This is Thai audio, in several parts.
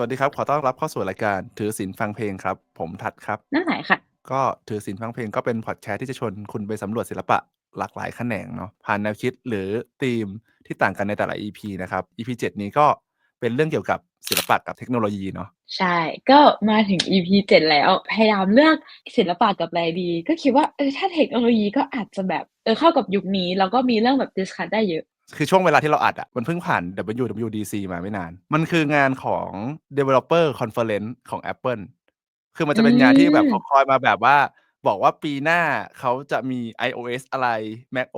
สวัสดีครับ ขอต้อนรับเข้าสู่รายการถือศีลฟังเพลงครับ ผมทัดครับหน้าไหนค่ะ ก็ถือศีลฟังเพลงก็เป็นพอดแคสต์ที่จะชวนคุณไปสำรวจศิลปะหลากหลายแขนงเนาะผ่านแนวคิดหรือธีมที่ต่างกันในแต่ละ EP นะครับ EP 7 นี้ก็เป็นเรื่องเกี่ยวกับศิลปะกับเทคโนโลยีเนาะใช่ ก็มาถึง EP 7 แล้ว พยายามเลือกศิลปะกับอะไรดี ก็คิดว่าเออถ้าเทคโนโลยีก็อาจจะแบบเออเข้ากับยุคนี้ แล้วก็มีเรื่องแบบดิสคัสได้เยอะ คือช่วงเวลาที่เราอัดอะมันเพิ่งผ่าน WWDC มาไม่นาน มันคืองานของ Developer Conference ของ Apple คือมันจะเป็นงานที่แบบอืมเขาคอยมาแบบว่า บอกว่าปีหน้าเขาจะมี iOS อะไร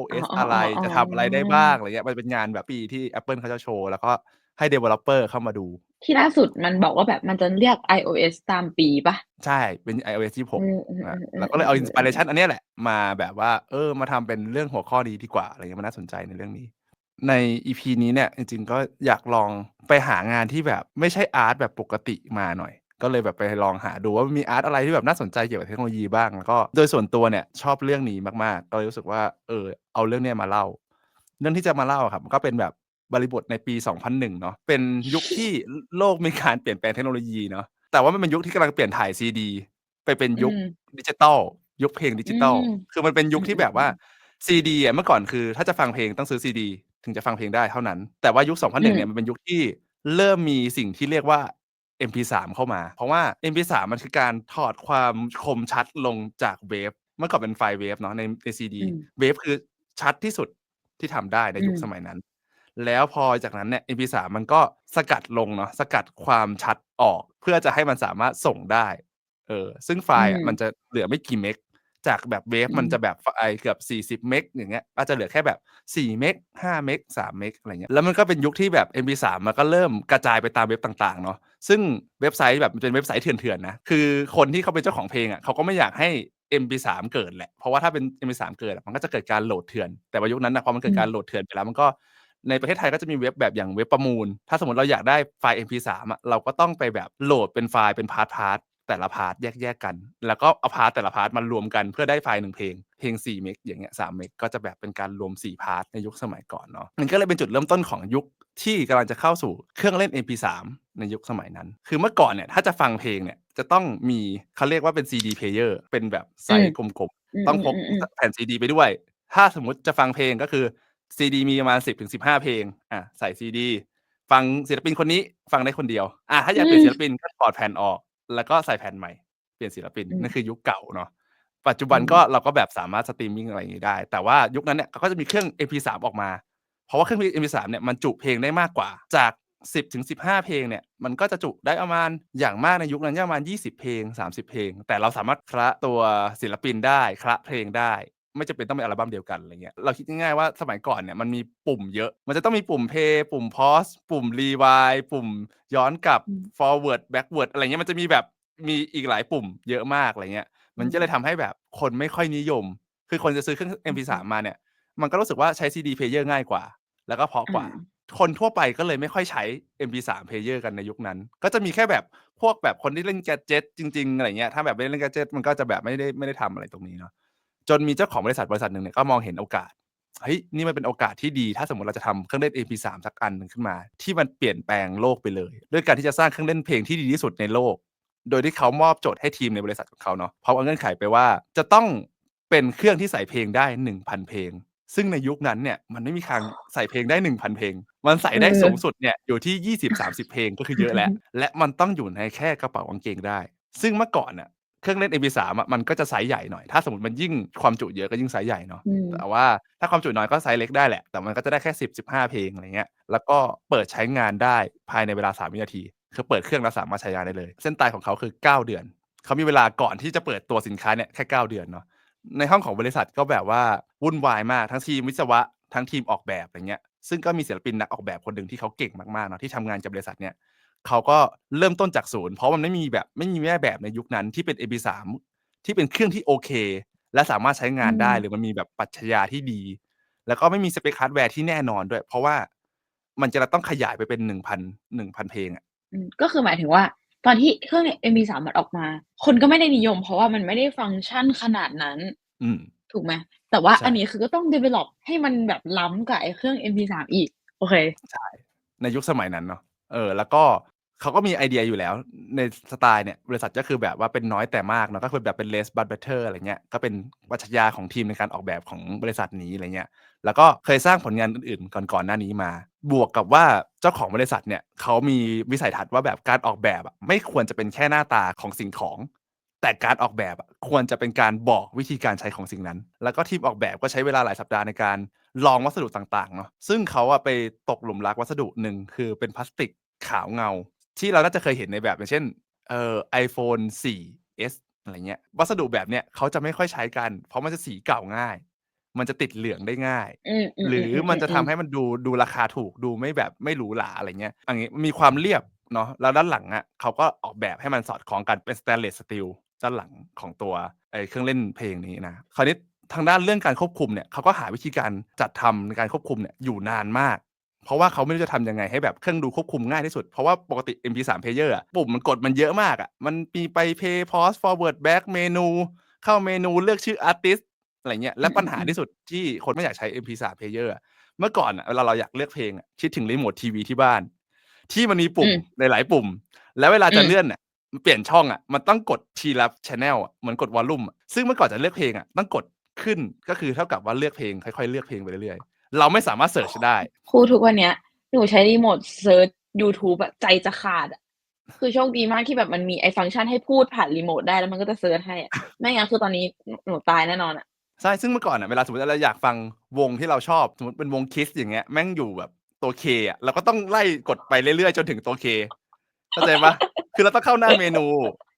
อ๋อ macOS ๆอะไรๆจะทำอะไรได้บ้างๆอะไรเงี้ยมันเป็นงานแบบปีที่ Apple เขาจะโชว์ แล้วก็ให้ Developer เข้ามาดู ที่ล่าสุดมันบอกว่าแบบมันจะเรียก iOS ตามปีเปล่า?ใช่เป็น iOS เอ26ออาๆเราก็เลยเอาๆๆๆ inspiration อันเนี้ยแหละ มาแบบว่า เออมาทำเป็นเรื่องหัวข้อนี้ดีกว่าอะไรเงี้ยมันน่าสนใจในเรื่องนี้ ใน EP นี้เนี่ย จริงๆ ก็อยากลองไปหางานที่แบบไม่ใช่อาร์ตแบบปกติมาหน่อย ก็เลยแบบไปลองหาดูว่ามันมีอาร์ตอะไรที่แบบน่าสนใจเกี่ยวกับเทคโนโลยีบ้างแล้วก็โดยส่วนตัวเนี่ยชอบเรื่องนี้มากๆ ก็เลยรู้สึกว่าเออเอาเรื่องเนี้ยมาเล่า เรื่องที่จะมาเล่าอะครับก็เป็นแบบบริบทในปี 2001 เนาะเป็นยุคที่ลโลกมีการเปลี่ยนแปลงเทคโนโลยีเนาะแต่ว่ามันเป็นยุคที่กำลังเปลี่ยนถ่ายซีดีไปเป็นยุคอืมดิจิทัลยุคเพลงดิอืจิทัลมคือมันเป็นยุคที่แบบว่าอือๆๆซีดีอะเมื่อก่อนคือ ถ้าจะฟังเพลงต้องซื้อซีดี ถึงจะฟังเพลงได้เท่านั้น แต่ว่ายุคอื2001 เนี่ยมมันเป็นยุคที่เริ่มมีสิ่งที่เรียกว่า MP3 เข้ามา เพราะว่า MP3 มันคือการถอดความคมชัดลงจากเวฟเมื่อก่อนเป็นไฟล์เวฟเนาะในในซีดีอืมเวฟคือชัดที่สุดที่ทำได้ในยุคอืมสมัยนั้น แล้วพอจากนั้นเนี่ย MP3 มันก็สกัดลงเนาะสกัดความชัดออก เพื่อจะให้มันสามารถส่งได้เออซึ่งไฟอืล์อะมันมจะเหลือไม่กี่เมก จากแบบเวฟอืมมันจะแบบไฟล์เกือบ 40 เมกอย่างเงี้ยอาจจะเหลือแค่แบบ 4 เมก5เมก3เมกอะไรเงี้ยแล้วมันก็เป็นยุคที่แบบ MP3 มันก็เริ่มกระจายไปตามเว็บต่างๆเนาะซึ่งเว็บไซต์แบบมันเป็นเว็บไซต์เถื่อนๆนะคือคนที่เขาเป็นเจ้าของเพลงอะเขาก็ไม่อยากให้ MP3 เกิดแหละ เพราะว่าถ้าเป็น MP3 เกิดอะมันก็จะเกิดการโหลดเถื่อน แต่ว่ายุคนั้นน่ะพอมันเกิดการอืมโหลดเถื่อนไปแล้วมันก็ในประเทศไทยก็จะมีเว็บแบบอย่างเว็บประมูล ถ้าสมมุติเราอยากได้ไฟล์ MP3 อะเราก็ต้องไปแบบโหลดเป็นไฟล์เป็นพาร์ตๆ แต่ละพาร์ตแยกๆกัน แล้วก็เอาพาร์ตแต่ละพาร์ตมารวมกันเพื่อได้ไฟล์1เพลง เพลง 4 เมกอย่างเงี้ย3เมกก็จะแบบเป็นการรวม 4 พาร์ตในยุคสมัยก่อนเนาะมันก็เลยเป็นจุดเริ่มต้นของยุคที่กำลังจะเข้าสู่เครื่องเล่น MP3 ในยุคสมัยนั้น คือเมื่อก่อนเนี่ยถ้าจะฟังเพลงเนี่ยจะต้องมีเขาเรียกว่าเป็น CD player เป็นแบบไซอืมซ์กลมอืๆต้องพกออๆๆๆแผ่นซีดีไปด้วย ถ้าสมมุติจะฟังเพลงก็คือซีดีมีประมาณ 10-15 เพลงอาใส่ซีดีฟังศิลปินคนนี้ฟังได้คนเดียวอาถ้าออืยากเปลี่ยนศิลมปินก็ถอดแผ่นออก แล้วก็ใส่แผ่นใหม่ เปลี่ยนศิลปินอืมนั่นคือยุคเก่าเนาะปัจจุอบันก็ืมเราก็แบบสามารถสตรีมมิงอะไรอย่างงี้ได้ แต่ว่ายุคนั้นเนี่ยเขาก็จะมีเครื่อง MP3 ออกมา เพราะว่าเครื่อง MP3 เนี่ยมันจุเพลงได้มากกว่า จาก 10-15 เพลงเนี่ยมันก็จะจุได้ประมาณอย่างมากในยุคนั้นก็ประมาณ 20 เพลง 30 เพลง แต่เราสามารถคละตัวศิลปินได้คละเพลงได้ ไม่จำเป็นต้องเป็นอัลบัมเดียวกันอะไรเงี้ยเราคิดง่ายๆว่าสมัยก่อนเนี่ยมันมีปุ่มเยอะ มันจะต้องมีปุ่ม Play ปุ่ม Pause ปุ่ม Rewind ปุ่มย้อนกลับอืม Forward Backward อะไรเงี้ยมันจะมีแบบมีอีกหลายปุ่มเยอะมากอะไรเงี้ยอมัืนก็เลยมทำให้แบบคนไม่ค่อยนิยม คือคนจะซื้อเครื่องอือ MP3 ฮึมาเนี่ย มันก็รู้สึกว่าใช้ CD player ง่ายกว่า แล้วก็เพราะอกว่าาคนทั่วไปก็เลยไม่ค่อยใช้ MP3 player กันในยุคนั้น ก็จะมีแค่แบบพวกแบบคนที่เล่นแกดเจตจริงๆอะไรเงี้ยถ้าแบบไม่ได้เล่นแกดเจตมันก็จะแบบไม่ได้ไม่ได้ทำอะไรตรงนี้เนาะ จนมีเจ้าของบริษัทบริษัทหนึ่งเนี่ยก็มองเห็นโอกาสเฮ้ยนี่มันเป็นโอกาสที่ดี ถ้าสมมติเราจะทำเครื่องเล่น MP3 สักอันหนึ่งขึ้นมา ที่มันเปลี่ยนแปลงโลกไปเลย ด้วยการที่จะสร้างเครื่องเล่นเพลงที่ดีที่สุดในโลก โดยที่เขามอบโจทย์ให้ทีมในบริษัทของเขาเนาะพร้อมกับเงื่อนไขไปว่า จะต้องเป็นเครื่องที่ใส่เพลงได้ 1,000 เพลง ซึ่งในยุคนั้นเนี่ยมันไม่มีทางใส่เพลงได้ 1,000 เพลง มันใส่ได้สูงสุดเนี่ยอยู่ที่ 20-30 เพลงก็คือเยอะแล้วและมันต้องอยู่ในแค่กระเป๋ากางเกงได้ ซึ่งเมื่อก่อนน่ะ เครื่องเล่น MP3 อะมันก็จะไซซ์ใหญ่หน่อย ถ้าสมมุติมันยิ่งความจุเยอะก็ยิ่งไซซ์ใหญ่เนาะอืมแต่ว่าถ้าความจุน้อยก็ไซซ์เล็กได้แหละ แต่มันก็จะได้แค่10-15เพลงอะไรเงี้ย แล้วก็เปิดใช้งานได้ภายในเวลา3วินาที คือเปิดเครื่องแล้วสามารถใช้งานได้เลย เส้นตายของเขาคือ9เดือน เขามีเวลาก่อนที่จะเปิดตัวสินค้าเนี่ยแค่9เดือนเนาะ ในห้องของบริษัทก็แบบว่าวุ่นวายมากทั้งทีมวิศวะทั้งทีมออกแบบอะไรเงี้ย ซึ่งก็มีศิลปินนักออกแบบคนหนึ่งที่เขาเก่งมากๆเนาะที่ทำงานกับบริษัทเนี่ย เขาก็เริ่มต้นจากศูนย์เพราะมันไม่มีแบบไม่มีแม่แบบในยุคนั้นที่เป็น MP3 ที่เป็นเครื่องที่โอเค และสามารถใช้งอืานได้หมรือมันมีแบบปรัชญาที่ดี แล้วก็ไม่มีสเปกฮาร์ดแวร์ที่แน่นอนด้วย เพราะว่ามันจะต้องขยายไปเป็น1,000 1,000เพลงอะอืมก็คือหมายถึงว่า ตอนที่เครื่อง MP3 มันออกมา คนก็ไม่ได้นิยม เพราะว่ามันไม่ได้ฟังก์ชันขนาดนั้น อืมถูกไหม?แต่ว่าใชอัน่นี้คือก็ต้อง develop ให้มันแบบล้ำกับไอ้เครื่อง MP3 อีก โอเค ใช่ ในยุคสมัยนั้นเนาะเออ แล้วก็ เขาก็มีไอเดียอยู่แล้วในสไตล์เนี่ยบริษัทก็คือแบบว่าเป็นน้อยแต่มากเนาะก็คือแบบเป็น less but better อะไรเงี้ยก็เป็นปรัชญาของทีมในการออกแบบของบริษัทนี้อะไรเงี้ยแล้วก็เคยสร้างผลงานอื่นๆก่อนๆหน้านี้มา บวกกับว่าเจ้าของบริษัทเนี่ยเขามีวิสัยทัศน์ว่าแบบการออกแบบอะไม่ควรจะเป็นแค่หน้าตาของสิ่งของ แต่การออกแบบอะควรจะเป็นการบอกวิธีการใช้ของสิ่งนั้น แล้วก็ทีมออกแบบก็ใช้เวลาหลายสัปดาห์ในการลองวัสดุต่างๆเนาะซึ่งเขาอะไปตกหลุมรักวัสดุหนึ่งคือเป็นพลาสติกขาวเงา ที่เราน่าจะเคยเห็นในแบบอย่างเช่นเอ่อ iPhone 4S อะไรเงี้ยวัสดุแบบเนี้ยเขาจะไม่ค่อยใช้กัน เพราะมันจะสีเก่าง่าย มันจะติดเหลืองได้ง่ายอืมๆหรือมันจะทำให้มันดูดูราคาถูกดูไม่แบบไม่หรูหราอะไรเงี้ยอันนี้มีความเรียบเนาะแล้วด้านหลังอะเขาก็ออกแบบให้มันสอดคล้องกันเป็น stainless steel ด้านหลังของตัวไอ้เครื่องเล่นเพลงนี้นะคราวนี้ทางด้านเรื่องการควบคุมเนี่ยเขาก็หาวิธีการจัดทำในการควบคุมเนี่ยอยู่นานมาก เพราะว่าเขาไม่รู้จะทำยังไงให้แบบเครื่องดูควบคุมง่ายที่สุด เพราะว่าปกติ MP3 player อะปุ่มมันกดมันเยอะมากอะมันมีไป play pause forward back เมนู เข้าเมนูเลือกชื่อ artist อะไรเงี้ยและปัญหาที่สุดที่คนไม่อยากใช้ MP3 player อะเมื่อก่อนอะเวลาเราอยากเลือกเพลงอะคิดถึงรีโมททีวีที่บ้าน ที่มันมีปุ่มอืมหลายๆปุ่ม แล้วเวลาจะอืมเลื่อนน่ะมันเปลี่ยนช่องอะมันต้องกดทีละ channel อะเหมือนกดวอลลุ่มอะซึ่งเมื่อก่อนจะเลือกเพลงอะต้องกดขึ้นก็คือเท่ากับว่าเลือกเพลงค่อยๆ เลือกเพลงไปเรื่อยๆ เราไม่สามารถเสิร์ชได้ ครูทุกวันเนี้ยหนูใช้รีโมทเซิร์ชยูทูบอะใจจะขาดอะคือโชคดีมากที่แบบมันมีไอ้ฟังก์ชันให้พูดผ่านรีโมทได้แล้วมันก็จะเซิร์ชให้อะไม่งั้นคือตอนนี้หนูหนูตายแน่นอนอะใช่ซึ่งเมื่อก่อนอะเวลาสมมติเราอยากฟังวงที่เราชอบสมมติเป็นวงคิสอย่างเงี้ยแม่งอยู่แบบตัวเคอะเราก็ต้องไล่กดไปเรื่อยๆ จนถึงตัวเคเข้าใจปะคือเราต้องเข้าหน้าเมนู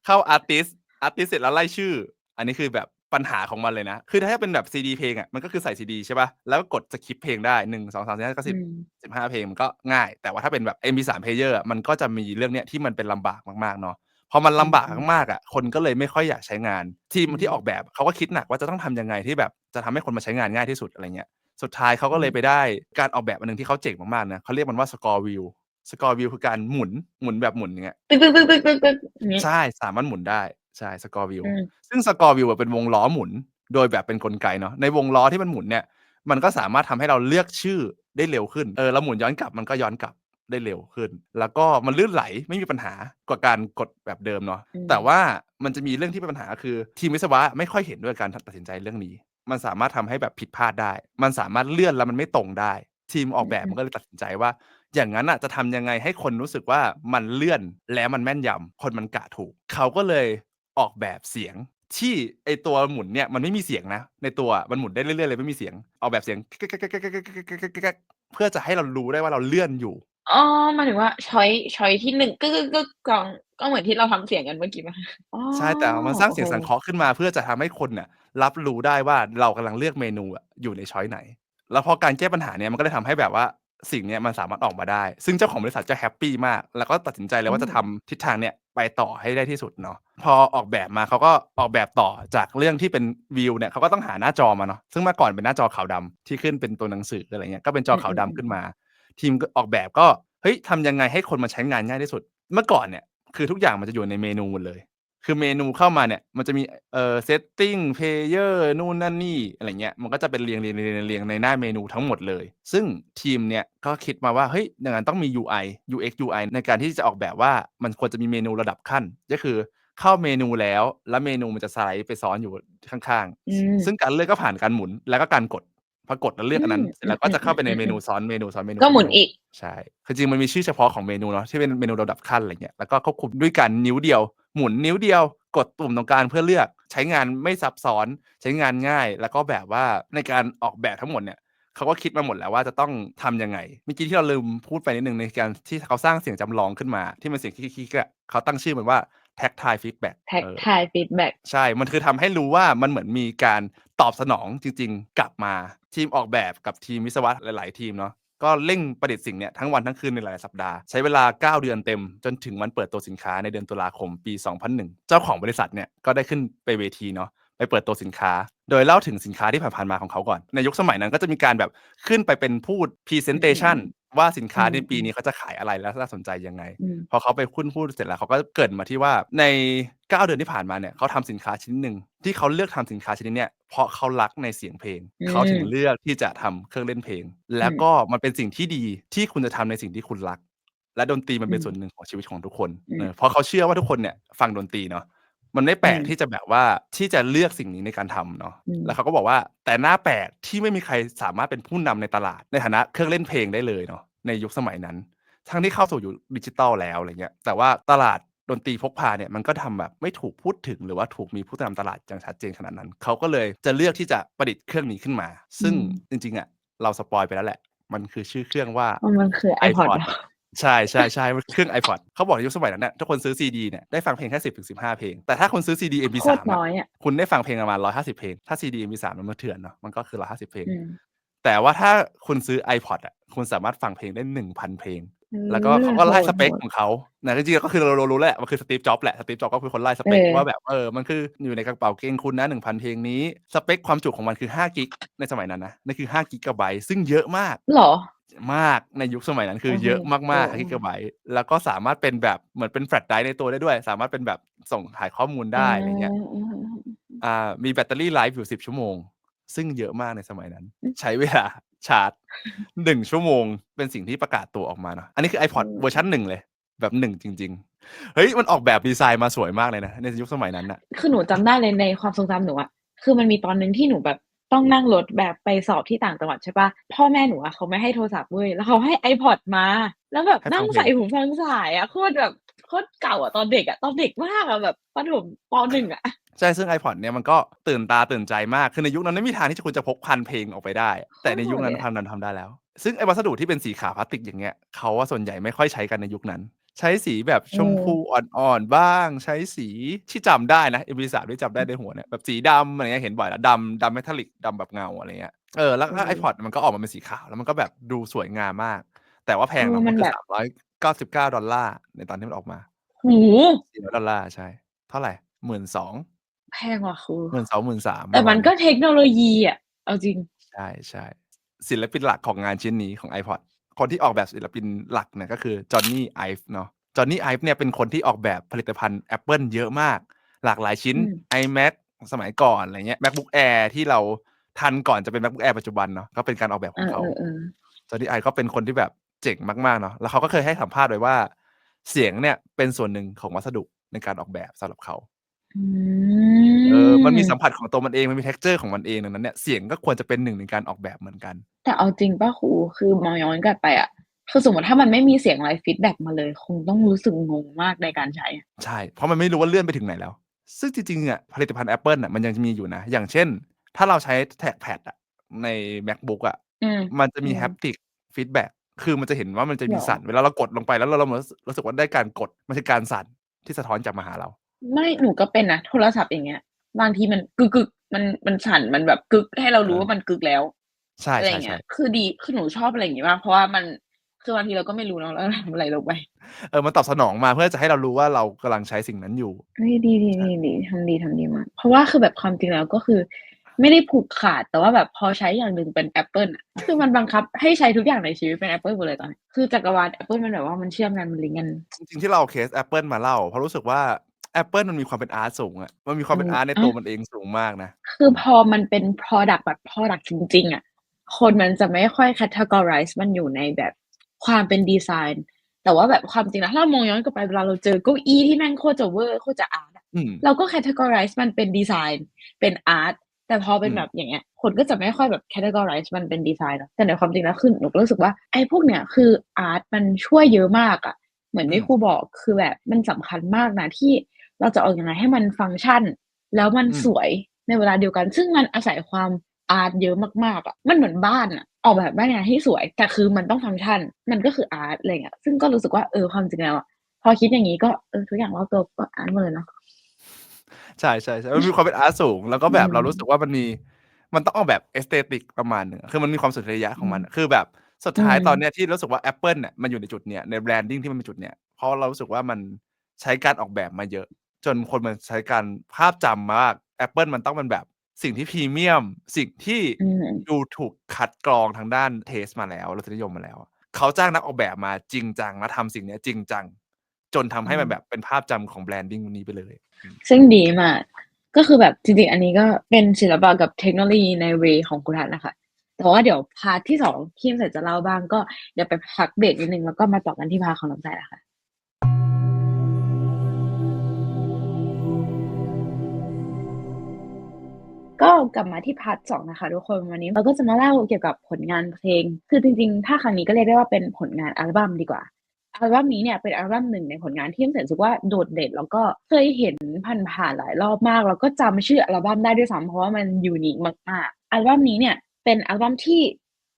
เข้าอาร์ติสอาร์ติสเสร็จแล้วไล่ชื่อ อันนี้คือแบบ ปัญหาของมันเลยนะ คือถ้าเป็นแบบซีดีเพลงอะมันก็คือใส่ซีดีใช่ปะแล้วก็กดสคิปเพลงได้หนึ่งสองสามสี่ห้าก็สิบอืมสิบห้าเพลงมันก็ง่าย แต่ว่าถ้าเป็นแบบ MP3 player อะมันก็จะมีเรื่องเนี้ยที่มันเป็นลำบากมากๆเนาะพอมันลำบากอืมมากๆอะ คนก็เลยไม่ค่อยอยากใช้งาน ทีมอืมที่ออกแบบเขาก็คิดหนักว่าจะต้องทำยังไงที่แบบจะทำให้คนมาใช้งานง่ายที่สุดอะไรเงี้ย สุดท้ายเขาก็เลยไปได้การออกแบบอันหนึงที่เขาเจ๋งมากๆนะเขาเรียกมันว่า score wheel score wheel คือการหมุนหมุนแบบหมุนอย่างเงี้ยตึ๊กตึ๊กตึ๊กตึ๊กตึ๊กตึ๊กอย่างงี้ใช่สามารถหมุนได้ ใช่ score wheel อืม ซึ่ง score wheel อะเป็นวงล้อหมุนโดยแบบเป็นกลไกเนาะในวงล้อที่มันหมุนเนี่ยมันก็สามารถทำให้เราเลือกชื่อได้เร็วขึ้นเออเราหมุนย้อนกลับมันก็ย้อนกลับได้เร็วขึ้น แล้วก็มันลื่นไหลไม่มีปัญหากว่าการกดแบบเดิมเนาะอืม แต่ว่ามันจะมีเรื่องที่เป็นปัญหาคือทีมวิศวะไม่ค่อยเห็นด้วยการตัดสินใจเรื่องนี้ มันสามารถทำให้แบบผิดพลาดได้ มันสามารถเลื่อนแล้วมันไม่ตรงได้ ทีมออกแบบมันก็เลยตัดสินใจว่า อย่างนั้นอะจะทำยังไงให้คนรู้สึกว่ามันเลื่อนแล้วมันแม่นยำคนมันกะถูก เขาก็เลย ออกแบบเสียงที่ไอตัวหมุนเนี่ยมันไม่มีเสียงนะ ในตัวมันหมุนได้เรื่อยๆเลยไม่มีเสียงออกแบบเสียงเพื่อจะให้เรารู้ได้ว่าเราเลื่อนอยู่อ๋อหมายถึงว่าช้อยช้อยที่หนึ่งกึกกึกกึกกองก็เหมือนที่เราทำเสียงกันเมื่อกี้ป่ะอ๋อใช่แต่มันสร้างเสียงสังเคราะห์ขึ้นมา เพื่อจะทำให้คนเนี่ยรับรู้ได้ว่าเรากำลังเลือกเมนูอยู่ในช้อยไหน แล้วพอการแก้ปัญหาเนี่ยมันก็เลยทำให้แบบว่า สิ่งเนี้ยมันสามารถออกมาได้ ซึ่งเจ้าของบริษัทจะแฮปปี้มาก แล้วก็ตัดสินใจเลยว่าจะทำทิศทางเนี่ยไปต่อให้ได้ที่สุดเนาะพอออกแบบมาเขาก็ออกแบบต่อจากเรื่องที่เป็นวิวเนี่ยเขาก็ต้องหาหน้าจอมาเนาะซึ่งเมื่อก่อนเป็นหน้าจอขาวดำที่ขึ้นเป็นตัวหนังสืออะไรเงี้ยก็เป็นจอขาวดำขึ้นมา ทีมก็ออกแบบก็เฮ้ยทำยังไงให้คนมาใช้งานง่ายที่สุด เมื่อก่อนเนี่ยคือทุกอย่างมันจะอยู่ในเมนูหมดเลย คือเมนูเข้ามาเนี่ย มันจะมีเอ่อ setting player นู่นนั่นนี่อะไรเงี้ยมันก็จะเป็นเรียงเรียงเรียงเรียงในหน้าเมนูทั้งหมดเลย ซึ่งทีมเนี่ยก็คิดมาว่าเฮ้ยอย่างนั้นต้องมี UI UX UI ในการที่จะออกแบบว่ามันควรจะมีเมนูระดับขั้น ก็คือเข้าเมนูแล้ว แล้วเมนูมันจะสไลด์ไปซ้อนอยู่ข้างอืมๆซึ่งการเลือกก็ผ่านการหมุนแล้วก็การกด พอกดแล้วเลือกอันนั้นอืมเสร็จแล้วก็จะเข้าไปในอืมเมนูซ้อนเมนูซ้อนเมนูก็หมุนอีกใช่คือจริงมันมีชื่อเฉพาะของเมนูเนาะที่เป็นเมนูระดับขั้นอะไรเงี้ยแล้วก็ควบคุมด้วยการนิ้วเดียว หมุนนิ้วเดียว กดปุ่มตรงกลางเพื่อเลือก ใช้งานไม่ซับซ้อนใช้งานง่าย แล้วก็แบบว่าในการออกแบบทั้งหมดเนี่ยเขาก็คิดมาหมดแล้วว่าจะต้องทำยังไงเมื่อกี้ที่เราลืมพูดไปนิดนึงในการที่เขาสร้างเสียงจำลองขึ้นมา ที่มันเสียงคิกๆๆอะเขาตั้งชื่อมันว่า tactile feedback แท็กเออทายฟีดแบ็กใช่ มันคือทำให้รู้ว่ามันเหมือนมีการตอบสนองจริง ๆ กลับมา ทีมออกแบบกับทีมวิศวะหลาย ๆ ทีมเนาะก็เร่งประดิษฐ์สิ่งเนี้ยทั้งวันทั้งคืนในหลายสัปดาห์ ใช้เวลา 9 เดือนเต็ม จนถึงวันเปิดตัวสินค้าในเดือนตุลาคมปี 2001 เจ้าของบริษัทเนี่ยก็ได้ขึ้นไปเวทีเนาะ ไปเปิดตัวสินค้า โดยเล่าถึงสินค้าที่ผ่านๆมาของเขาก่อน ในยุคสมัยนั้นก็จะมีการแบบขึ้นไปเป็นพูด presentation ว่าสินค้าในปีนี้เขาจะขายอะไรและน่าสนใจยังไงอืมพอเขาไปคุ้นพูดเสร็จแล้วเขาก็เกริดมาที่ว่าใน 9 เดือนที่ผ่านมาเนี่ยเขาทำสินค้าชิ้นหนึ่งที่เขาเลือกทำสินค้าชิ้นนี้เนี่ยเพราะเขารักในเสียงเพลงอืมเขาถึงเลือกที่จะทำเครื่องเล่นเพลง แล้วก็มันเป็นสิ่งที่ดีที่คุณจะทำในสิ่งที่คุณรัก และดนตรีมันเป็นอืมส่วนหนึ่งของชีวิตของทุกคนอืมเออเพราะเขาเชื่อว่าทุกคนเนี่ยฟังดนตรีเนาะ มันไม่แปลกอืมที่จะแบบว่าที่จะเลือกสิ่งนี้ในการทำเนาะอืมแล้วเขาก็บอกว่าแต่น่าแปลกที่ไม่มีใครสามารถเป็นผู้นำในตลาด ในฐานะเครื่องเล่นเพลงได้เลยเนาะในยุคสมัยนั้น ทั้งที่เข้าสู่ยุคดิจิตอลแล้วอะไรเงี้ยแต่ว่าตลาดดนตรีพกพาเนี่ยมันก็ทำแบบไม่ถูกพูดถึงหรือว่าถูกมีผู้นำตลาดอย่างชัดเจนขนาดนั้น เขาก็เลยจะเลือกที่จะประดิษฐ์เครื่องนี้ขึ้นมา ซึ่งอืมจริงๆอะเราสปอยไปแล้วแหละ มันคือชื่อเครื่องว่าว่ามันคือ iPod ไอพอด ใช่ใช่ใช่มันเครื่อง iPod เขาบอกในยุคสมัยนั้นเนี่ยทุกคนซื้อซีดีเนี่ยได้ฟังเพลงแค่สิบถึงสิบห้าเพลง แต่ถ้าคุณซื้อซีดีโค MP3 ตรน้อยอะคุณได้ฟังเพลงประมาณร้อยห้าสิบเพลง ถ้าซีดี MP3 มันมาเถื่อนเนาะมันก็คือร้อยห้าสิบเพลงอืมแต่ว่าถ้าคุณซื้อ iPod อะคุณสามารถฟังเพลงได้หนึ่งพันเพลง แล้วก็อืมเขาก็ไล่โหดสเปคโหดของเขานะจริงๆก็คือเรารู้แล้วแหละมันคือสตีฟจ็อบแหละสตีฟจ็อบก็คือคนไล่สเปคเออว่าแบบเออมันคืออยู่ในกระเป๋าเกงคุณนะหนึ่งพันเพลงนี้สเปคความจุของมันคือ5กิกในสมัยนั้นนะนั่นคือ5กิกะไบต์ซึ่งเยอะมากเหรอ มากในยุคสมัยนั้นคือโอ้โหเยอะมากๆโอ้5กิกะไบต์แล้วก็สามารถเป็นแบบเหมือนเป็นแฟลชไดรฟ์ในตัวได้ด้วย สามารถเป็นแบบส่งถ่ายข้อมูลได้อะไรเงี้ยอืมอืมอ่ามีแบตเตอรี่ไลฟ์อยู่10ชั่วโมง ซึ่งเยอะมากในสมัยนั้นอืมใช้เวลาชาร์จ1ชั่วโมง เป็นสิ่งที่ประกาศตัวออกมาเนาะอันนี้คือ iPod อืมเวอร์ชันหนึ่งเลย แบบหนึ่งจริง ๆ เฮ้ยมันออกแบบดีไซน์มาสวยมากเลยนะ ในยุคสมัยนั้นอะคือหนูจำได้เลยในความทรงจำหนูอะคือมันมีตอนหนึ่งที่หนูแบบ ต้องนั่งรถแบบไปสอบที่ต่างจังหวัดใช่ปะพ่อแม่หนูอะเขาไม่ให้โทรศัพท์เว้ยแล้วเขาให้ iPod มา แล้วแบบให้ฟังนั่งเพลงใส่หูฟังสายอะโคตรแบบโคตรเก่าอะตอนเด็กอะตอนเด็กมากอะแบบประถมปหนึ่งอะใช่ ซึ่ง iPod เนี่ยมันก็ตื่นตาตื่นใจมาก คือในยุคนั้นไม่มีทางที่จะคุณจะพกพันเพลงออกไปได้ แต่ในยุคนั้นโคตรพันนั้นทำได้แล้ว ซึ่งไอ้วัสดุที่เป็นสีขาวพลาสติกอย่างเงี้ยเขาว่าส่วนใหญ่ไม่ค่อยใช้กันในยุคนั้น ใช้สีแบบชมพูอ่อนๆ บ้าง ใช้สีที่จำได้นะ MP3 ที่จำได้ในหัวเนี่ยแบบสีดำอะไรเงี้ยเห็นบ่อยแล้วดำดำเมทัลลิกดำแบบเงาอะไรเงี้ยเออแล้วก็ iPod มันก็ออกมาเป็นสีขาว แล้วมันก็แบบดูสวยงามมาก แต่ว่าแพงเออเนาะมัมันนคือแบบสามร้อยเก้าสิบเก้าดอลลาร์ในตอนที่มันออกมาหูสี่ร้อยดอลลาร์ใช่ เท่าไหร่หมื่นสองแพงว่ะครูหมื่นสองหมื่นสามแต่มันก็เทคโนโลยีอะเอาจริง ใช่ใช่ศิลปินหลักของงานชิ้นนี้ของ iPod คนที่ออกแบบศิลปินหลักเนี่ยก็คือจอห์นนี่ไอฟ์เนาะจอห์นนี่ไอฟ์เนี่ยเป็นคนที่ออกแบบผลิตภัณฑ์ Apple เยอะมาก หลากหลายชิ้นอืม iMac สมัยก่อนอะไรเงี้ย MacBook Air ที่เราทันก่อนจะเป็น MacBook Air ปัจจุบันเนาะก็เป็นการออกแบบขเอองอเขาเออเออจอห์นนี่ไอฟ์ก็เป็นคนที่แบบเจ๋งมากๆเนาะแล้วเขาก็เคยให้สัมภาษณ์ไว้ว่า เสียงเนี่ยเป็นส่วนหนึ่งของวัสดุในการออกแบบสำหรับเขา อืเออ มันมีมสัมผัสของตัวมันเอง มันมี texture ของมันเอง ดังนั้นเนี่ย เสียงก็ควรจะเป็นหนึ่งในการออกแบบเหมือนกัน แต่เอาจริงป่ะครู คือมองย้อนกลับไปอะ คือสมมติถ้ามันไม่มีเสียงไลฟ์ฟีดแบ็กมาเลย คงต้องรู้สึกงงมากในการใช้อะ ใช่ เพราะมันไม่รู้ว่าเลื่อนไปถึงไหนแล้ว ซึ่งจริง ๆอะผลิตภัณฑ์ Apple อะ มันยังมีอยู่นะ อย่างเช่น ถ้าเราใช้แท็กแพดอะใน MacBook อะอืม มันจะมีอืม haptic feedback คือมันจะเห็นว่ามันจะมีหรอสั่น เวลาเรากดลงไปแล้วเรา เรารู้สึก รู้สึกว่าได้การกด มันคือการสั่นที่สะท้อนกลับมาหาเรา ไม่หนูก็เป็นนะโทรศัพท์อย่างเงี้ย บางทีมันกึกกึกมันมันสั่นมันแบบกึกให้เรารู้เออว่ามันกึกแล้วใช่อะไรใช่เงี้ใช่ย คือดีคือหนูชอบอะไรอย่างงี้มากเพราะว่ามันคือบางทีเราก็ไม่รู้เนาะแล้วเราทำอะไรลงไปเออมันตอบสนองมาเพื่อจะให้เรารู้ว่าเรากำลังใช้สิ่งนั้นอยู่ เฮ้ยดีดีดีดีทำดีทำดีมากเพราะว่าคือแบบความจริงแล้วก็คือ ไม่ได้ผูกขาดแต่ว่าแบบพอใช้อย่างหนึ่งเป็น Apple อะคือมันบังคับให้ใช้ทุกอย่างในชีวิตเป็น Apple หมดเลยตอนนี้คือจักรวาล Apple มันแบบว่ามันเชื่อมกันมันลิงก์กัน จริงๆที่เราเอาเคส Apple มาเล่า เพราะรู้สึกว่า Apple มันมีความเป็นอาร์ตสูงอะมันมีความเป็นอืมอาร์ตในอะตัวมันเองสูงมากนะ คือพอมันเป็น product แบบ product จริง ๆอะคนมันจะไม่ค่อย categorize มันอยู่ในแบบความเป็นดีไซน์ แต่ว่าแบบความจริงแล้วถ้าเรามองย้อนกลับไปเวลาเราเจอเก้าอี้ที่แม่งโคตรจะเวอร์โคตรจะอาร์ตอืมเราก็ categorize มันเป็นดีไซน์เป็นอาร์ตแต่พอเป็นอืมแบบอย่างเงี้ย คนก็จะไม่ค่อยแบบ categorize มันเป็นดีไซน์หรอกแต่ในความจริงแล้วคือหนูก็รู้สึกว่าไอ้พวกเนี้ยคืออาร์ตมันช่วยเยอะมากอะเหมือนที่ครูบอกคือแบบมันสำคัญมากนะที่ เราจะออกยังไงให้มันฟังก์ชัน แล้วมันอืมสวยในเวลาเดียวกัน ซึ่งมันอาศัยความอาร์ตเยอะมากๆอะมันเหมือนบ้านอะออกแบบบ้านงานให้สวย แต่คือมันต้องฟังก์ชัน มันก็คืออาร์ตอะไรเงี้ยซึ่งก็รู้สึกว่าเออความจริงแล้วอะพอคิดอย่างนี้ก็เออทุกอย่างรอบตัวก็อาร์ตหมดเลยเนาะใช่ใช่ใช่มันมีความเป็นอาร์ตสูง แล้วก็แบบอืมเรารู้สึกว่ามันมีมันต้องออกแบบเอสเตติกประมาณหนึ่งอะคือมันมีความสุนทรียะของมันอะคือแบบสุดท้ายอืมตอนเนี้ยที่รู้สึกว่า Apple เนี่ยมันอยู่ในจุดเนี้ยในแบรนดิ้งที่มันเป็นจุดเนี้ยเพราะเรารู้สึกว่ามันใช้การออกแบบมาเยอะ จนคนมันใช้การภาพจำมาก Apple มันต้องเป็นแบบสิ่งที่พรีเมียม สิ่งที่อืมดูถูกคัดกรองทางด้านเทสมาแล้วรสนิยมมาแล้ว เขาจ้างนักออกแบบมาจริงจังและทำสิ่งเนี้ยจริงจัง จนทำให้มันอืมแบบเป็นภาพจำของแบรนดิ้งนี้ไปเลย ซึ่งดีมาก ก็คือแบบจริงๆ อันนี้ก็เป็นศิลปะกับเทคโนโลยีในเวของคุณทัศน์นะคะแต่แต่ว่าเดี๋ยวพาร์ทที่สองที่น้ำใสจะเล่าบ้างก็เดี๋ยวไปพักเบรกนิดนึงแล้วก็มาต่อกันที่พาร์ทของน้ำใสนะคะ ก็กลับมาที่พาร์ทสองนะคะทุกคนวันนี้เราก็จะมาเล่าเกี่ยวกับผลงานเพลง คือจริงๆ ถ้าครั้งนี้ก็เรียกได้ว่าเป็นผลงานอัลบั้มดีกว่าอัลบั้มนี้เนี่ยเป็นอัลบั้มหนึ่งในผลงานที่ผมรู้สึกว่าโดดเด่นแล้วก็เคยเห็นผ่านๆหลายรอบมาก แล้วก็จำชื่ออัลบั้มได้ด้วยซ้ำเพราะว่ามันยูนิคมากๆอัลบั้มนี้เนี่ยเป็นอัลบั้มที่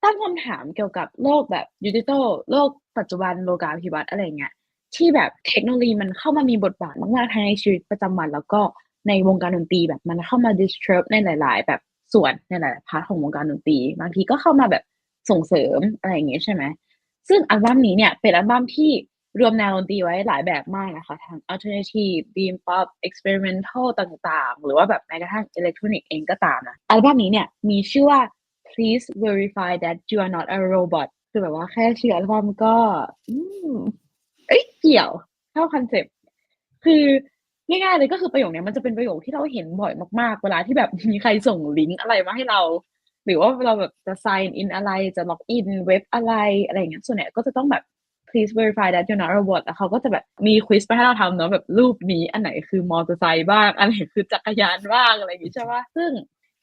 ตั้งคำถามเกี่ยวกับโลกแบบดิจิทัลโลกปัจจุบันโลกาภิวัตน์อะไรเงี้ยที่แบบเทคโนโลยีมันเข้ามามีบทบาทมากๆทั้งในชีวิตประจำวัน แล้วก็ ในวงการดนตรีแบบมันเข้ามา disrupt ในหลาย ๆ แบบส่วนในหลายๆพาร์ทของวงการดนตรีบางทีก็เข้ามาแบบส่งเสริมอะไรอย่างเงี้ยใช่ไหมซึ่งอัลบั้มนี้เนี่ยเป็นอัลบั้มที่รวมแนวดนตรีไว้หลายแบบมากนะคะทั้ง alternative beam pop experimental ต่างๆ หรือว่าแบบแม้กระทั่ง electronic เองก็ตามนะอัลบั้มนี้เนี่ยมีชื่อว่า please verify that you are not a robot คือแบบว่าแค่ชื่ออัลบั้มก็อืมเอ้ยเกี่ยวเข้าคอนเซ็ปต์คือ ง่ายๆเลยก็คือประโยคนี้มันจะเป็นประโยคที่เราเห็นบ่อยมากๆ เวลาที่แบบมีใครส่งลิงก์อะไรมาให้เรา หรือว่าเราแบบจะ sign in อะไรจะ log in เว็บอะไรอะไรอย่างเงี้ยส่วนใหญ่ก็จะต้องแบบ please verify that you're not a robot แล้วเขาก็จะแบบมีควิสไปให้เราทำเนาะแบบรูปนี้อันไหนคือมอเตอร์ไซค์บ้าง อันไหนคือจักรยานบ้างอะไรอย่างงี้ใช่ปะซึ่ง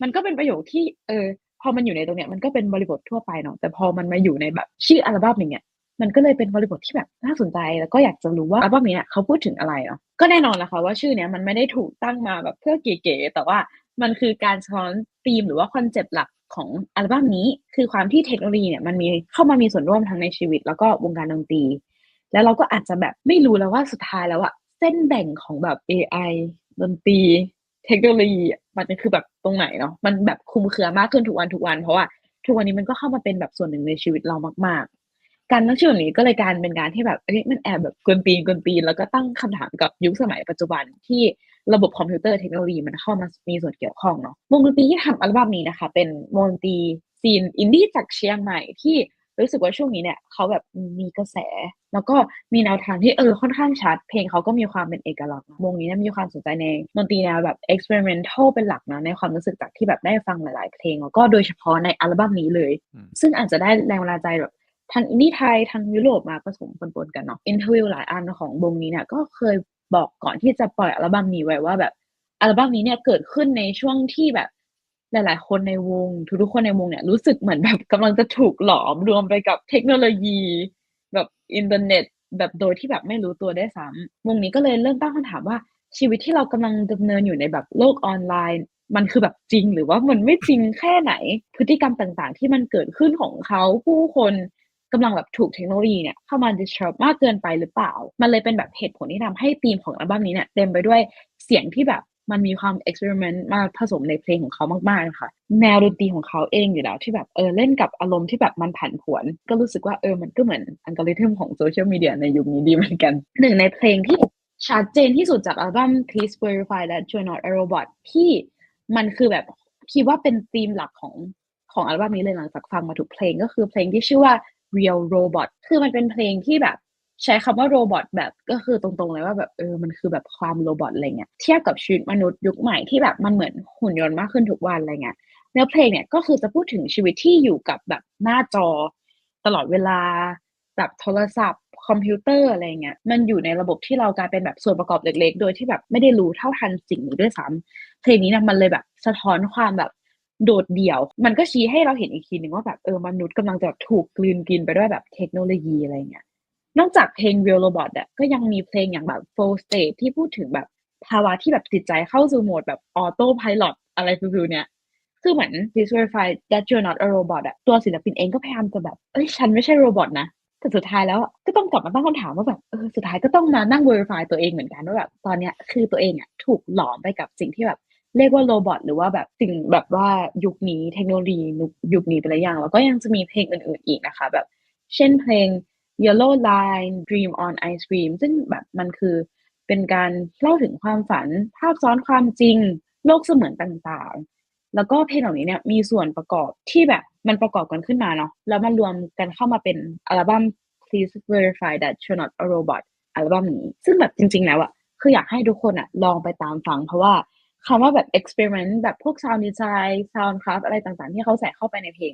มันก็เป็นประโยคที่เออพอมันอยู่ในตรงเนี้ยมันก็เป็นบริบททั่วไปเนาะแต่พอมันมาอยู่ในแบบชื่ออัลบั้มอย่างเงี้ย มันก็เลยเป็นบริบทที่แบบน่าสนใจ แล้วก็อยากจะรู้ว่าอัลบั้มนี้เขาพูดถึงอะไรเนาะก็แน่นอนนะคะว่าชื่อเนี้ยมันไม่ได้ถูกตั้งมาแบบเพื่อเก๋ๆแต่ว่ามันคือการสะท้อนธีมหรือว่าคอนเซปต์หลักของอัลบั้มนี้ คือความที่เทคโนโลยีเนี่ยมันมีเข้ามามีส่วนร่วมทั้งในชีวิต แล้วก็วงการดนตรี แล้วเราก็อาจจะแบบไม่รู้แล้วว่าสุดท้ายแล้วอะเส้นแบ่งของแบบ AI ดนตรี เทคโนโลยีมันคือแบบตรงไหนเนาะมันแบบคุมเครือมากขึ้นทุกวันทุกวันเพราะว่าทุกวันนี้มันก็เข้ามาเป็นแบบส่วนหนึ่งในชีวิตเรามาก การตั้งชื่อแบบนี้ก็เลยการเป็นการที่แบบเอ้ยมันแอบแบบกวนตีนกวนตีนแล้วก็ตั้งคำถามกับยุคสมัยปัจจุบันที่ระบบคอมพิวเตอร์เทคโนโลยีมันเข้ามามีส่วนเกี่ยวข้องเนาะวงดนตรีที่ทำอัลบั้มนี้นะคะ เป็นวงดนตรีซีนอินดี้จากเชียงใหม่ที่รู้สึกว่าช่วงนี้เนี่ยเขาแบบมีกระแส แล้วก็มีแนวทางที่เออค่อนข้างชัด เพลงเขาก็มีความเป็นเอกลักษณ์วงนี้เนี่ยมีความสนใจในดนตรีแนวแบบ experimental เป็นหลักนะในความรู้สึกจากที่แบบได้ฟังหลาย ๆ เพลงแล้วก็โดยเฉพาะในอัลบั้มนี้เลยอืมซึ่งอาจจะได้แรงบันดาลใจแบบ ทางอินดี้ไทยทางยุโรปมาผสมปนๆกันเนาะอินเทอร์วิวหลายอันของวงนี้เนี่ยก็เคยบอกก่อนที่จะปล่อยอัลบั้มนี้ไว้ว่าแบบอัลบั้มนี้เนี่ยเกิดขึ้นในช่วงที่แบบหลาย ๆ คนในวง ทุกๆคนในวงเนี่ยรู้สึกเหมือนแบบกำลังจะถูกหลอมรวมไปกับเทคโนโลยีแบบอินเทอร์เน็ต แบบโดยที่แบบไม่รู้ตัวได้ซ้ำวงนี้ก็เลยเริ่มตั้งคำถามว่าชีวิตที่เรากำลังดำเนินอยู่ในแบบโลกออนไลน์ มันคือแบบจริงหรือว่ามันไม่จริงแค่ไหน พฤติกรรมต่างๆ ที่มันเกิดขึ้นของเขาผู้คน กำลังแบบถูกเทคโนโลยีเนี่ยเข้ามา disrupt มากเกินไปหรือเปล่า มันเลยเป็นแบบเหตุผลที่ทำให้ธีมของอัลบั้มนี้เนี่ยเต็มไปด้วยเสียงที่แบบมันมีความ experiment มาผสมในเพลงของเขามากๆนะคะแนวดนตรีของเขาเองอยู่แล้วที่แบบเออเล่นกับอารมณ์ที่แบบมันผันผวน ก็รู้สึกว่าเออมันก็เหมือนอัลกอริทึมของโซเชียลมีเดียในยุคนี้ดีเหมือนกัน หนึ่งในเพลงที่ชัดเจนที่สุดจากอัลบั้ม Please Verify That You're Not a Robot ที่มันคือแบบคิดว่าเป็นธีมหลักของของอัลบั้มนี้เลยหลังจากฟังมาทุกเพลงก็คือเพลงที่ชื่อว่า Real Robot คือมันเป็นเพลงที่แบบใช้คำว่าโรบอทแบบก็คือตรงๆเลยว่าแบบเออมันคือแบบความโรบอทอะไรเงี้ยเทียบกับชีวิตมนุษย์ยุคใหม่ที่แบบมันเหมือนหุ่นยนต์มากขึ้นทุกวันอะไรเงี้ยเนื้อเพลงเนี่ยก็คือจะพูดถึงชีวิตที่อยู่กับแบบหน้าจอ ตลอดเวลาแบบโทรศัพท์ คอมพิวเตอร์อะไรเงี้ยมันอยู่ในระบบที่เรากลายเป็นแบบส่วนประกอบเล็ก ๆ โดยที่แบบไม่ได้รู้เท่าทันสิ่งนี้ด้วยซ้ำเพลงนี้นี่ยมันเลยแบบสะท้อนความแบบ โดดเดี่ยว มันก็ชี้ให้เราเห็นอีกทีหนึ่งว่าแบบเออมนุษย์กำลังจะถูกกลืนกินไปด้วยแบบเทคโนโลยีอะไรเงี้ยนอกจากเพลง Real Robot อะก็ยังมีเพลงอย่างแบบ Full State ที่พูดถึงแบบภาวะที่แบบจิตใจเข้าสู่โหมดแบบ Auto Pilot อะไรฟิวๆเนี้ยคือเหมือน Please verify that you're not a robot อะตัวศิลปินเองก็พยายามจะแบบเอ้ยฉันไม่ใช่โรบอทนะแต่สุดท้ายแล้วก็ต้องกลับมาตั้งคำถามว่าแบบเออสุดท้ายก็ต้องมานั่ง verify ตัวเองเหมือนกันว่าแบบตอนเนี้ยคือตัวเองอะถูกหลอมไปกับสิ่งที่แบบ เรียกว่าโรบอทหรือว่าแบบสิ่งแบบว่ายุคนี้เทคโนโลยียุคนี้ไปแล้วอย่างแล้วก็ยังจะมีเพลงอื่นๆอีกนะคะ แบบ เช่นเพลง Yellow Line Dream on Ice Cream ซึ่งแบบมันคือเป็นการเล่าถึงความฝันภาพซ้อนความจริง โลกเสมือนต่างๆ แล้วก็เพลงเหล่านี้เนี่ยมีส่วนประกอบที่แบบมันประกอบกันขึ้นมาเนาะแล้วมันรวมกันเข้ามาเป็นอัลบั้ม Please Verify That You're Not a Robot อัลบั้มนี้ ซึ่งแบบจริง ๆ แล้วอะคืออยากให้ทุกคนอะลองไปตามฟังเพราะว่า คำว่าแบบ experiment แบบพวก sound design soundcraft อะไรต่างๆ ที่เขาใส่เข้าไปในเพลง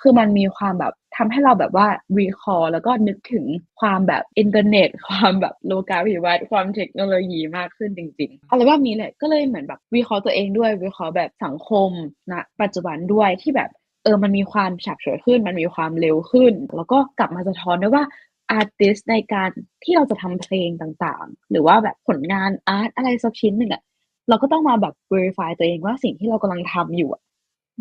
คือมันมีความแบบทำให้เราแบบว่า recall แล้วก็นึกถึงความแบบอินเทอร์เน็ต ความแบบโลกาภิวัตน์ความเทคโนโลยีมากขึ้นจริงๆอัลบั้มนี้แหละก็เลยเหมือนแบบวิเคราะห์ตัวเองด้วย วิเคราะห์แบบสังคมณปัจจุบันด้วยที่แบบเออมันมีความฉาบเฉวยขึ้น มันมีความเร็วขึ้น แล้วก็กลับมาสะท้อนด้วยว่าอาร์ติสต์ในการที่เราจะทำเพลงต่างๆ หรือว่าแบบผลงานอาร์ตอะไรสักชิ้นหนึ่งอะ เราก็ต้องมาแบบ verify ตัวเองว่าสิ่งที่เรากำลังทำอยู่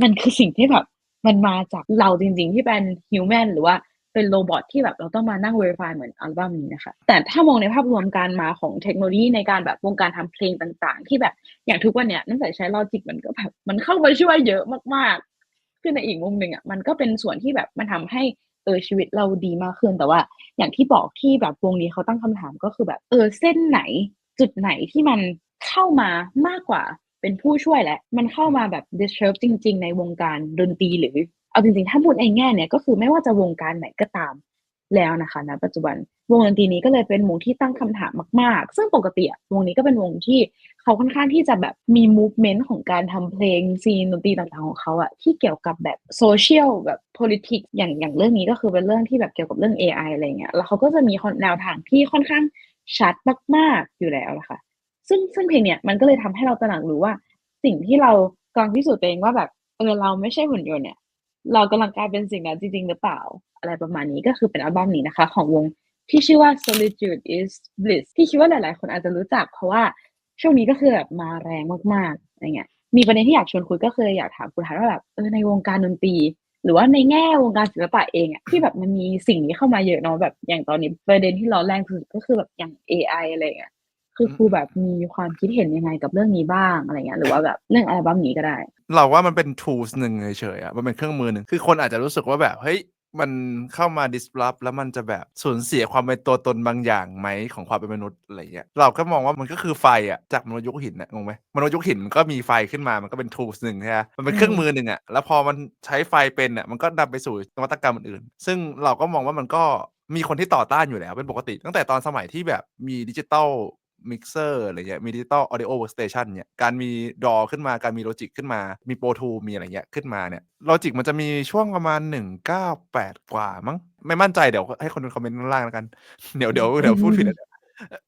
มันคือสิ่งที่แบบมันมาจากเราจริง ๆ ที่เป็น human หรือว่าเป็นโรบอตที่แบบเราต้องมานั่ง verify เหมือนอัลบั้มนี้นะคะ แต่ถ้ามองในภาพรวมการมาของเทคโนโลยีในการแบบวงการทำเพลงต่างๆ ที่แบบอย่างทุกวันเนี้ยตั้งแต่ใช้ Logic มันก็แบบมันเข้ามาช่วยเยอะมากๆคือในอีกมุมหนึ่งอะมันก็เป็นส่วนที่แบบมันทำให้เออชีวิตเราดีมากขึ้นแต่ว่า อย่างที่บอกที่แบบวงนี้เขาตั้งคำถามก็คือแบบเออเส้นไหนจุดไหนที่มัน เข้ามามากกว่าเป็นผู้ช่วยแล้วมันเข้ามาแบบ disrupt จริง ๆ ในวงการดนตรีหรือ เอาจริงๆ ถ้าพูดในแง่เนี้ยก็คือไม่ว่าจะวงการไหนก็ตามแล้วนะคะณปัจจุบันวงดนตรีนี้ก็เลยเป็นวงที่ตั้งคำถามมาก ๆ ซึ่งปกติวงนี้ก็เป็นวงที่เขาค่อนข้างที่จะแบบมีมูฟเมนต์ของการทำเพลงซีนดนตรีต่างๆของเขาอะที่เกี่ยวกับแบบ social แบบ politics อย่างอย่างเรื่องนี้ก็คือเป็นเรื่องที่แบบเกี่ยวกับเรื่องเอไอะไรเงี้ยแล้วเขาก็จะมีแนวทางที่ค่อนข้างชัดมาก ๆ อยู่แล้วอะค่ะ ซึ่งซึ่งเพลงเนี้ยมันก็เลยทำให้เราตระหนักรู้ว่า สิ่งที่เรากำลังพิสูจน์ตัวเองว่าแบบเออเราไม่ใช่หุ่นยนต์เนี่ย เรากำลังกลายเป็นสิ่งนั้นจริง ๆ หรือเปล่า อะไรประมาณนี้ก็คือเป็นอัลบั้มนี้นะคะ ของวงที่ชื่อว่า Solitude is Bliss ที่คิดว่าหลายๆ คนอาจจะรู้จัก เพราะว่าช่วงนี้ก็คือแบบมาแรงมากๆอะไรเงี้ยมีประเด็นที่อยากชวนคุยก็คืออยากถามคุณทัศน์ว่าแบบเออในวงการดนตรี หรือว่าในแง่วงการศิลปะเองอะที่แบบมันมีสิ่งนี้เข้ามาเยอะเนาะแบบอย่างตอนนี้ประเด็นที่ร้อนแรงสุดก็คือแบบอย่างเอไออะไรอย่างเงี้ย คือครูแบบมีความคิดเห็นยังไงกับเรื่องนี้บ้างอะไรเงี้ยหรือว่าแบบเรื่องอัลบั้มนี้ก็ได้ เราว่ามันเป็น tools หนึ่งเฉยๆอะมันเป็นเครื่องมือหนึ่งคือคนอาจจะรู้สึกว่าแบบเฮ้ยมันเข้ามา disrupt แล้วมันจะแบบสูญเสียความเป็นตัวตนบางอย่างไหมของความเป็นมนุษย์อะไรเงี้ยเราก็มองว่ามันก็คือไฟอะจากมนุษย์ยุคหินน่ะงงไหม?มนุษย์ยุคหินมันก็มีไฟขึ้นมามันก็เป็น tools หนึ่งใช่ไหมมันเป็นเครื่องมือหนึ่งอะแล้วพอมันใช้ไฟเป็นน่ะมันก็นำไปสู่นวัตกรรมอื่นๆซึ่งเราก็มองว่ามันก็มีคนที่ต่อต้านอยู่แล้วเป็นปกติ ตั้งแต่ตอนสมัยที่แบบมี Digital Mixer อะไรเงี้ยมี Digital Audio Workstation เงี้ยการมี DAW ขึ้นมาการมี Logic ขึ้นมา มี Pro Tools มีอะไรเงี้ยขึ้นมาเนี่ย Logic มันจะมีช่วงประมาณ 198 กว่ามั้งไม่มั่นใจเดี๋ยวให้คนคอมเมนต์ข้างล่างแล้วกัน เดี๋ยวเดี๋ยวเดี๋ยวพูดผิด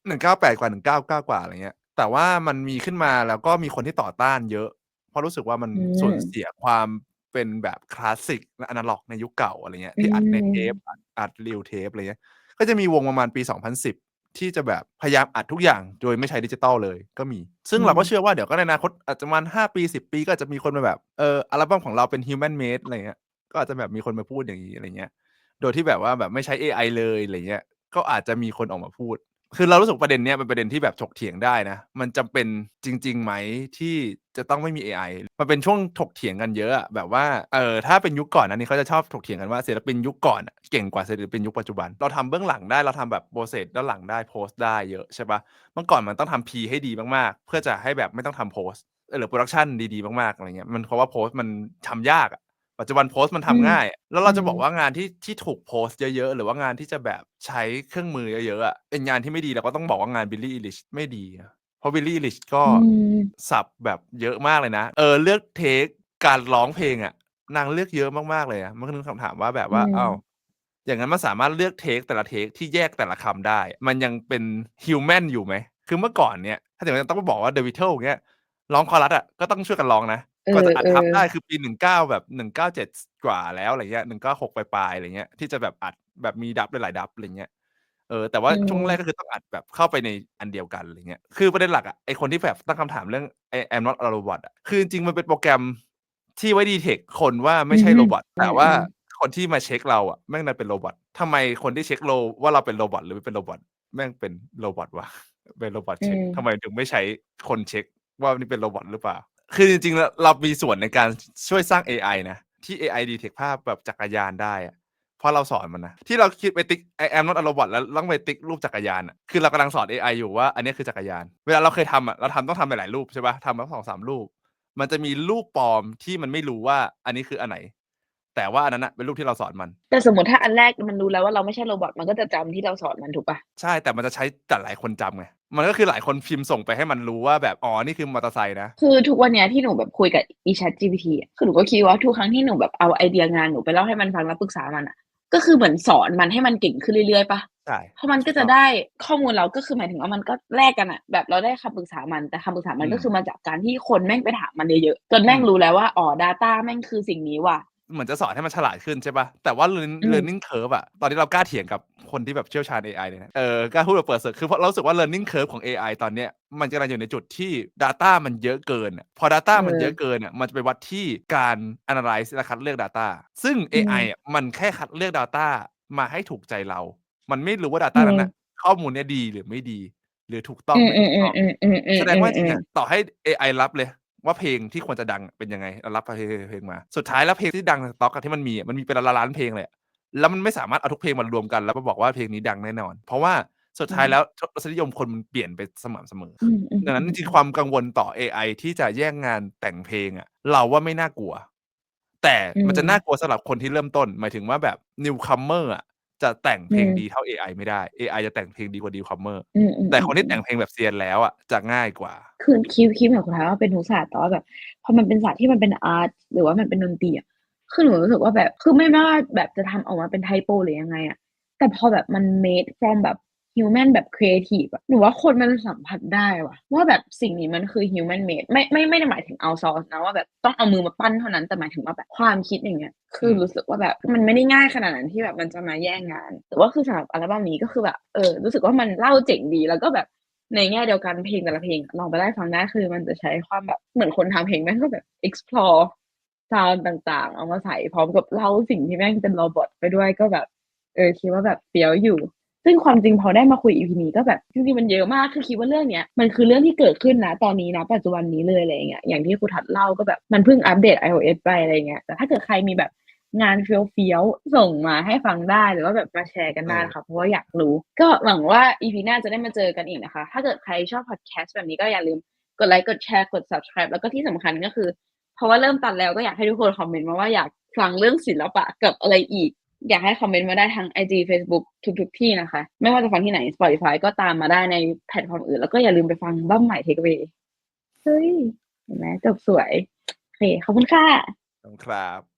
198กว่า199กว่าอะไรเงี้ย แต่ว่ามันมีขึ้นมาแล้วก็มีคนที่ต่อต้านเยอะ เพราะรู้สึกว่ามันอืสูญมเสียความเป็นแบบคลาสสิกและอะนาล็อกในยุคเก่าอะไรเงี้ยอืที่อัดในเทปมอัดอัด reel tape อะไรเงี้ยก็จะมีวงประมาณปี 2010 ที่จะแบบพยายามอัดทุกอย่างโดยไม่ใช้ดิจิทัลเลยก็มี ซึ่งอืเราก็มเชื่อว่าเดี๋ยวก็ในอนาคตอาจจะประมาณ5ปี 10 ปีก็อาจจะมีคนมาแบบเอออัลบั้มของเราเป็น human made อะไรเงี้ยก็อาจจะแบบมีคนมาพูดอย่างงี้อะไรเงี้ย โดยที่แบบว่าแบบไม่ใช้เอไอเลยอะไรเงี้ยก็อาจจะมีคนออกมาพูด คือเรารู้สึกประเด็นเนี้ยเป็นประเด็นที่แบบถกเถียงได้นะ มันจำเป็นจริงๆไหมที่จะต้องไม่มีเอไอมันเป็นช่วงถกเถียงกันเยอะแบบว่าเออถ้าเป็นยุคก่อนอันนี้เขาจะชอบถกเถียงกันว่าศิลปินยุคก่อนเก่งกว่าศิลปินยุคปัจจุบัน เราทำเบื้องหลังได้เราทำแบบ process ด้านหลังได้โพสต์ได้เยอะใช่ปล่าเมื่อก่อนมันต้องทำ Pre ให้ดีมากๆ เพื่อจะให้แบบไม่ต้องทำโพสเออหรือ Production ดีๆ มากๆอะไรเงี้ยมันเพราะว่าโพสต์มันทำยาก ปัจจุบันโพสต์มันอืทำมง่ายอะแล้วอืเราจะบอกมว่างานที่ที่ถูกโพสต์เยอะๆ หรือว่างานที่จะแบบใช้เครื่องมือเยอะๆอะเป็นงานที่ไม่ดีเราก็ต้องบอกว่างาน Billie Eilish ไม่ดีอะเพราะ Billie Eilish ก็อืมสับแบบเยอะมากเลยนะ เออเลือกเทกการร้องเพลงอะนางเลือกเยอะมากๆเลยอะมันก็คือคำถามว่าแบบอืว่าอ้าวมอย่างงั้นมันสามารถเลือกเทกแต่ละเทกที่แยกแต่ละคำได้ มันยังเป็น human อยู่ไหม?คือเมื่อก่อนเนี่ย ถ้าอย่างงั้นต้องมาบอกว่า The Beatles อย่างเงี้ยร้องคอรัสอะก็ต้องช่วยกันร้องนะเออ กว่าจะอัดทับได้ๆคือปี19แบบ197สกว่าแล้วอะไรเงี้ย196ปลายๆอะไรเงี้ยที่จะแบบอัดแบบมีดับหลายๆดับอะไรเงี้ยเออแต่ว่าอืช่วงแรกมก็คือต้องอัดแบบเข้าไปในอันเดียวกันอะไรเงี้ยคือประเด็นหลักอะไอ้คนที่แบบตั้งคำถามเรื่องไอ้ I'm Not a Robot อะคือจริงๆมันเป็นโปรแกรมที่ไว้ detect คนว่าอืไม่ใช่มโรบอตอืแต่ว่าอๆคนที่มาเช็กเราอะแม่งดันเป็นโรบอตทำไมคนที่เช็กเราว่าเราเป็นโรบอตหรือไม่เป็นโรบอตแม่งเป็นโรบอตวะเป็นโรบอตอืเช็กทำมไมถึงไม่ใช้คนเช็กว่านี่เป็นโรบอตหรือเปล่า? คือจริงๆแล้วเรามีส่วนในการชช่วยสร้างเอไอนะ ที่เอไอ detect ภาพแบบจักรยานได้อะเพราะเราสอนมันนะ ที่เราคิดไปติ๊ก I am not a robot แล้วต้องไปติ๊กรูปจักรยานอะคือเรากำลังสอนเอไออยู่ว่าอันเนี้ยคือจักรยาน เวลาเราเคยทำอะเราทำต้องทำหลายๆรูปใช่เปล่าทำมา2-3รูป มันจะมีรูปปลอมที่มันไม่รู้ว่าอันนี้คืออันไหน แต่ว่าอันนั้นน่ะเป็นรูปที่เราสอนมัน แต่สมมุติถ้าอันแรกมันรู้แล้วว่าเราไม่ใช่โรบอตมันก็จะจำที่เราสอนมันถูกเปล่า?ใช่แต่มันจะใช้แต่หลายคนจำไง มันก็คือหลายคนพิมพ์ส่งไปให้มันรู้ว่าแบบ อ๋อ นี่คือมอเตอร์ไซค์นะ คือทุกวันเนี้ยที่หนูแบบคุยกับอี Chat GPT อะคือหนูก็คิดว่าทุกครั้งที่หนูแบบเอาไอเดียงานหนูไปเล่าให้มันฟังแล้วปรึกษามันอะก็คือเหมือนสอนมันให้มันเก่งขึ้นเรื่อยๆปะใช่ เพราะมันก็จะได้ข้อมูลเราก็คือหมายถึงว่ามันก็แลกกันอะแบบเราได้คำปรึกษามันแต่คำปรึกษามันก็คือมาจากการที่คนแม่งไปถามมันเยอะๆจนแม่งรู้แล้วว่าอ๋อ Data แม่งคือสิ่งนี้ว่ะ เหมือนจะสอนให้มันฉลาดขึ้นใช่ปะแต่ว่า learn- อืม learning curve อะตอนนี้เรากล้าเถียงกับคนที่แบบเชี่ยวชาญ AI เลยนะเออกล้าพูดแบบเปิดเผยคือเพราะเรารู้สึกว่า learning curve ของ AI ตอนเนี้ยมันกำลังอยู่ในจุดที่ Data มันเยอะเกินอะพอ Data มันเยอะเกินอะมันจะไปวัดที่การ analyze และคัดเลือก Data ซึ่ง AI อะมันแค่คัดเลือก Data มาให้ถูกใจเรา มันไม่รู้ว่า Data นั้นนะข้อมูลเนี้ยดีหรือไม่ดี หรือถูกต้องอืมไม่อืถูมกอืต้มอง อืมอืมอืมแสดงว่าจริงอือะมต่อให้ AI รับเลย ว่าเพลงที่ควรจะดังเป็นยังไงรับเพลงเพลงมา สุดท้ายแล้วเพลงที่ดังในสต็อกอะที่มันมีอะมันมีเป็นล้านๆเพลงเลยอะแล้วมันไม่สามารถเอาทุกเพลงมารวมกันแล้วมาบอกว่าเพลงนี้ดังแน่นอน เพราะว่าสุดท้ายแล้วรสนิยมคนมันเปลี่ยนไปสม่ำเสมออืมอืมดังนั้นจริงๆความกังวลต่อ AI ที่จะแย่งงานแต่งเพลงอะเราว่าไม่น่ากลัว แต่มันจะน่ากลัวสำหรับคนที่เริ่มต้น หมายถึงว่าแบบ newcomer อะ จะแต่งเพลงดีเท่า AI ไม่ได้ AI จะแต่งเพลงดีกว่า newcomer อืมอืมแต่คนที่แต่งเพลงแบบเซียนแล้วอะจะง่ายกว่า คือคิดคิดเหมือนคุณท้ายว่าเป็นทุกศาสตร์แต่ว่าแบบพอมันเป็นศาสตร์ที่มันเป็นอาร์ตหรือว่ามันเป็นดนตรีอะคือหนูรู้สึกว่าแบบคือไม่ว่าแบบจะทำออกมาเป็นไทโปหรือยังไงอะแต่พอแบบมัน made from แบบ human แบบ creative อะหนูว่าคนมันสัมผัสได้ว่ะ ว่าแบบสิ่งนี้มันคือ human made ไม่ไม่ไม่ได้หมายถึง outsource นะว่าแบบต้องเอามือมาปั้นเท่านั้นแต่หมายถึงว่าแบบความคิดอย่างเงี้ยคือรู้สึกว่าแบบมันไม่ได้ง่ายขนาดนั้นที่แบบมันจะมาแย่งงาน แต่ว่าคือสำหรับอัลบั้มนี้ก็คือแบบเออรู้สึกว่ามันเล่าเจ๋งดีแล้วก็แบบในแง่เดียวกันเพลงแต่ละเพลงลองไปได้ฟังได้คือมันจะใช้ความแบบเหมือนคนทำเพลงแม่งก็แบบ explore ซาวด์ต่างๆ เอามาใส่พร้อมกับเล่าสิ่งที่แม่งเป็นโรบอทไปด้วยก็แบบ เออคิดว่าแบบเฟี้ยวอยู่ ซึ่งความจริงพอได้มาคุย EP นี้ก็แบบจริงๆมันเยอะมากคือคิดว่าเรื่องเนี้ยมันคือเรื่องที่เกิดขึ้นนะตอนนี้นะปัจจุบันนี้เลยอะไรอย่างเงี้ยอย่างที่ครูทัดเล่าก็แบบมันเพิ่งอัปเดต iOS ไปอะไรเงี้ยแต่ถ้าเกิดใครมีแบบงานเฟี้ยวๆส่งมาให้ฟังได้หรือว่าแบบมาแชร์กันได้นะคะเพราะว่าอยากรู้ ก็หวังว่า EP หน้าจะได้มาเจอกันอีกนะคะ ถ้าเกิดใครชอบพอดแคสต์แบบนี้ก็อย่าลืมกดไลค์กดแชร์กด subscribe แล้วก็ที่สำคัญก็คือ เพราะว่าเริ่มตัดแล้วก็อยากให้ทุกคนคอมเมนต์มาว่าอยากฟังเรื่องศิลปะกับอะไรอีก อยากให้คอมเมนต์มาได้ทาง IG Facebook ทุกๆที่นะคะ ไม่ว่าจะฟังที่ไหน Spotify ก็ตามมาได้ในแพลตฟอร์มอื่น แล้วก็อย่าลืมไปฟังบ้าใหม่ Takeaway เฮ้ยเห็นไหมจบสวย โอเค ขอบคุณค่ะขอบคุณครับ